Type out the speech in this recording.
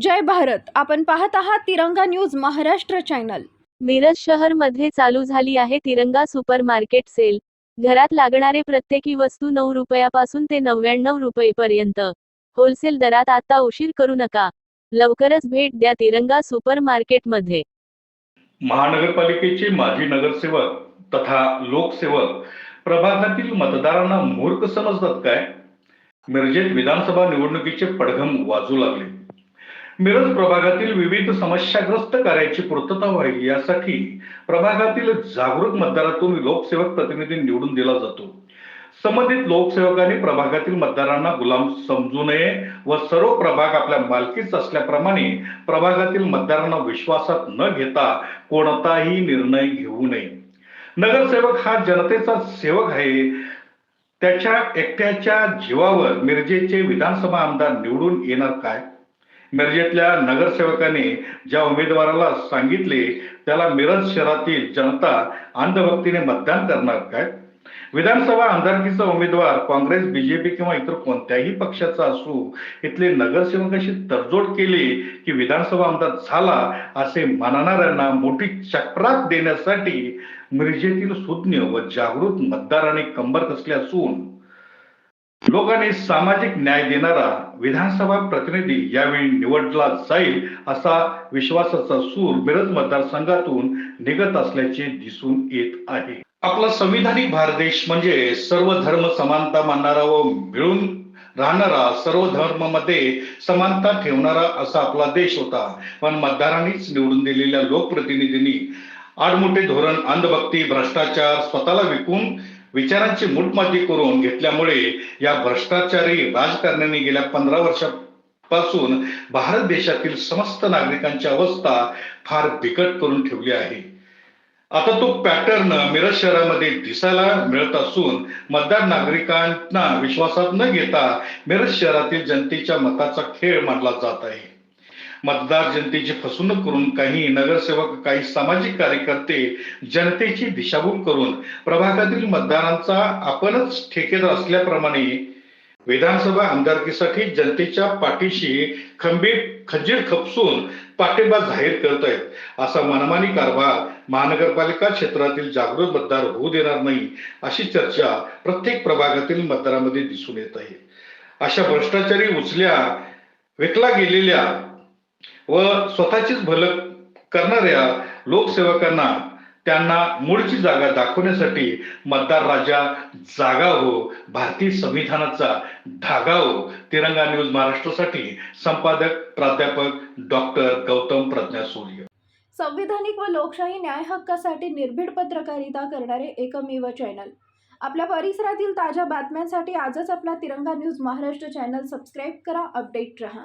जय भारत. आपण पाहत आहात तिरंगा न्यूज महाराष्ट्र चॅनल. मिरज शहरमध्ये चालू झाली आहे तिरंगा सुपर मार्केट सेल. घरात लागणारे प्रत्येकी वस्तू नऊ रुपयापासून ते नव्याण्णव रुपयेपर्यंत. होलसेल दरात आता उशीर करू नका. लवकरच भेट द्या तिरंगा सुपर मार्केटमध्ये महानगरपालिकेचे माजी नगरसेवक तथा लोकसेवक प्रभागातील मतदारांना मूर्ख समजतात काय? मिरजेत विधानसभा निवडणुकीचे पडघम वाजू लागले. मिरज प्रभागातील विविध समस्याग्रस्त कार्याची पूर्तता व्हावी यासाठी प्रभागातील जागरूक मतदारातून लोकसेवक प्रतिनिधी निवडून दिला जातो. संबंधित लोकसेवकांनी प्रभागातील मतदारांना गुलाम समजू नये व सर्व प्रभाग आपल्या मालकीच असल्याप्रमाणे प्रभागातील मतदारांना विश्वासात न घेता कोणताही निर्णय घेऊ नये. नगरसेवक हा जनतेचा सेवक आहे. त्याच्या एकट्याच्या जीवावर मिरजेचे विधानसभा आमदार निवडून येणार काय? मिरजेतल्या नगरसेवकाने ज्या उमेदवाराला सांगितले त्याला मिरज शहरातील जनता अंधभक्तीने मतदान करणार काय? विधानसभा आमदारकीचा उमेदवार काँग्रेस बीजेपी किंवा इतर कोणत्याही पक्षाचा असू इथले नगरसेवकाशी तडजोड केली की विधानसभा आमदार झाला असे मानणाऱ्यांना मोठी चक्रात देण्यासाठी मिरजेतील सुज्ञ व जागृत मतदारांनी कंबर कसले असून लोकांनी सामाजिक न्याय देणारा विधानसभा प्रतिनिधी यावेळी निवडला जाईल असा विश्वासाचा सूर मिरज मतदारसंघातून निघत असल्याचे दिसून येत आहे. आपला संविधानिक भारत देश म्हणजे सर्व धर्म समानता मानणारा व मिळून राहणारा सर्व धर्मामध्ये समानता ठेवणारा असा आपला देश होता. पण मतदारांनीच निवडून दिलेल्या लोकप्रतिनिधींनी आडमोठे धोरण अंधभक्ती भ्रष्टाचार स्वतःला विकून विचारांची मुठमाती करून घेतल्यामुळे या भ्रष्टाचारी राजकारण्यांनी गेल्या पंधरा वर्षापासून भारत देशातील समस्त नागरिकांची अवस्था फार बिकट करून ठेवली आहे. आता तो पॅटर्न मिरज शहरामध्ये दिसायला मिळत असून मतदार नागरिकांना विश्वासात न घेता मिरज शहरातील जनतेच्या मताचा खेळ मानला जात आहे. मतदार जनतेची फसवणूक करून काही नगरसेवक काही सामाजिक कार्यकर्ते जनतेची दिशाभूल करून प्रभागातील मतदारांचा आपणच ठेकेदार असल्याप्रमाणे विधानसभा आमदारकीसाठी जनतेच्या पाठीशी खंबीर खंजीर खपसून पाठिंबा जाहीर करत आहेत. असा मनमानी कारभार महानगरपालिका क्षेत्रातील जागृत मतदार होऊ देणार नाही अशी चर्चा प्रत्येक प्रभागातील मतदारामध्ये दिसून येत आहे. अशा भ्रष्टाचारी उचल्या विकला गेलेल्या व स्वतःचीच भलं करणाऱ्या लोकसेवकांना त्यांना मूळची जागा दाखवण्यासाठी मतदार राजा जागा हो भारतीय संविधानाचा धागा हो तिरंगा न्यूज महाराष्ट्रासाठी संपादक प्राध्यापक डॉक्टर गौतम प्रज्ञा सूर्य संविधानिक व लोकशाही न्याय हक्कासाठी निर्भीड पत्रकारिता करणारे एकमेव चॅनल. आपल्या परिसरातील ताज्या बातम्यांसाठी आजच आपला Tiranga news Maharashtra channel subscribe करा अपडेट रहा.